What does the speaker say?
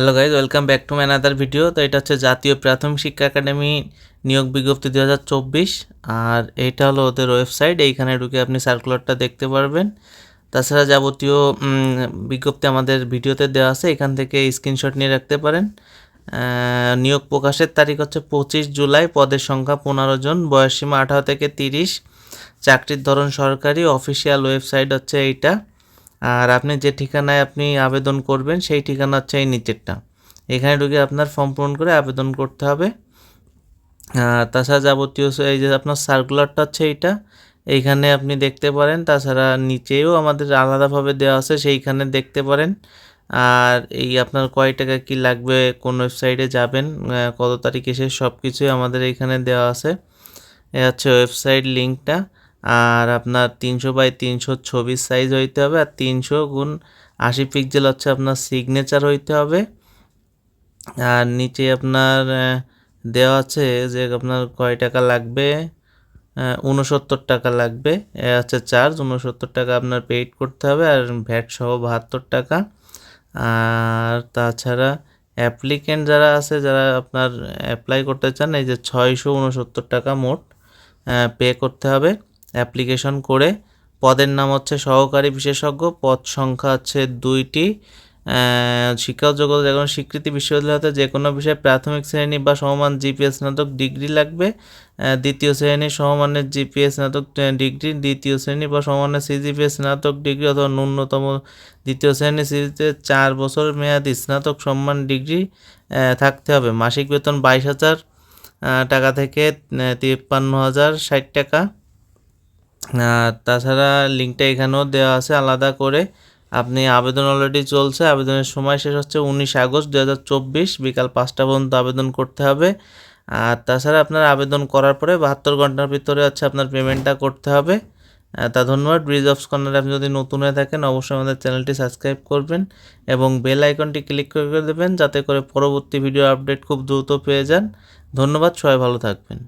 Hello guys welcome back to my another video তো এটা হচ্ছে জাতীয় প্রাথমিক শিক্ষা একাডেমি নিয়োগ বিজ্ঞপ্তি দু হাজার চব্বিশ। আর এইটা হলো ওদের ওয়েবসাইট, এইখানে ঢুকে আপনি সার্কুলারটা দেখতে পারবেন। তাছাড়া যাবতীয় বিজ্ঞপ্তি আমাদের ভিডিওতে দেওয়া আছে, এখান থেকে স্ক্রিনশট নিয়ে রাখতে পারেন। নিয়োগ প্রকাশের তারিখ হচ্ছে পঁচিশ জুলাই, পদের সংখ্যা পনেরো জন, বয়সসীমা আঠারো থেকে তিরিশ। চাকরির ধরন সরকারি, অফিসিয়াল ওয়েবসাইট হচ্ছে এইটা। আর আপনি যে ঠিকানায় আপনি আবেদন করবেন, সেই ঠিকানা হচ্ছে এই নিচেরটা। এখানে ঢুকে আপনার ফর্ম পূরণ করে আবেদন করতে হবে। তাছাড়া যাবতীয় এই যে আপনার সার্কুলারটা হচ্ছে এইটা। এইখানে আপনি দেখতে পারেন, তাছাড়া নিচেও আমাদের আলাদাভাবে দেওয়া আছে, সেইখানে দেখতে পারেন। আর এই আপনার কয় টাকা কি লাগবে, কোন ওয়েবসাইটে যাবেন কত তারিখ এসে সব কিছুই আমাদের এইখানে দেওয়া আছে। এ হচ্ছে ওয়েবসাইট লিঙ্কটা আর আপনার তিনশো বাই তিনশো ছবির সাইজ হইতে হবে আর তিনশো গুণ আশি পিক্সেল হচ্ছে আপনার সিগনেচার হইতে হবে। আর নিচে আপনার দেওয়া আছে যে আপনার কয় টাকা লাগবে? উনসত্তর টাকা লাগবে। হচ্ছে চার্জ উনসত্তর টাকা আপনার পেইড করতে হবে আর ভ্যাট সহ বাহাত্তর টাকা। আর তাছাড়া অ্যাপ্লিকেন্ট যারা আছে, যারা আপনার অ্যাপ্লাই করতে চান, এই যে ছয়শো উনসত্তর টাকা মোট পে করতে হবে। অ্যাপ্লিকেশন করে পদের নাম হচ্ছে সহকারী বিশেষজ্ঞ, পদ সংখ্যা হচ্ছে দুইটি। শিক্ষা যোগ্যতা যে কোনো স্বীকৃতি বিশ্ববিদ্যালয়তে যে কোনো বিষয়ে প্রাথমিক শ্রেণি বা সমমান জিপিএস স্নাতক ডিগ্রি লাগবে। দ্বিতীয় শ্রেণি সমমানের জিপিএস স্নাতক ডিগ্রি। দ্বিতীয় শ্রেণি বা সমমানের সিজিপিএস স্নাতক ডিগ্রি অথবা ন্যূনতম দ্বিতীয় শ্রেণি সিজিতে চার বছর মেয়াদি স্নাতক সম্মান ডিগ্রি থাকতে হবে। মাসিক বেতন বাইশ হাজার টাকা থেকে তিপ্পান্ন হাজার ষাট টাকা। তাছাড়া লিঙ্কটা এখানেও দেওয়া আছে, আলাদা করে। আপনি আবেদন অলরেডি চলছে, আবেদনের সময় শেষ হচ্ছে উনিশ আগস্ট দু হাজার চব্বিশ, বিকাল পাঁচটা পর্যন্ত আবেদন করতে হবে। আর তাছাড়া আপনার আবেদন করার পরে বাহাত্তর ঘণ্টার ভিতরে হচ্ছে আপনার পেমেন্টটা করতে হবে। তা ধন্যবাদ। ব্রিজ অফ কর্নারে আপনি যদি নতুন হয়ে থাকেন, অবশ্যই আমাদের চ্যানেলটি সাবস্ক্রাইব করবেন এবং বেল আইকনটি ক্লিক করে দেবেন, যাতে করে পরবর্তী ভিডিও আপডেট খুব দ্রুত পেয়ে যান। ধন্যবাদ, সবাই ভালো থাকবেন।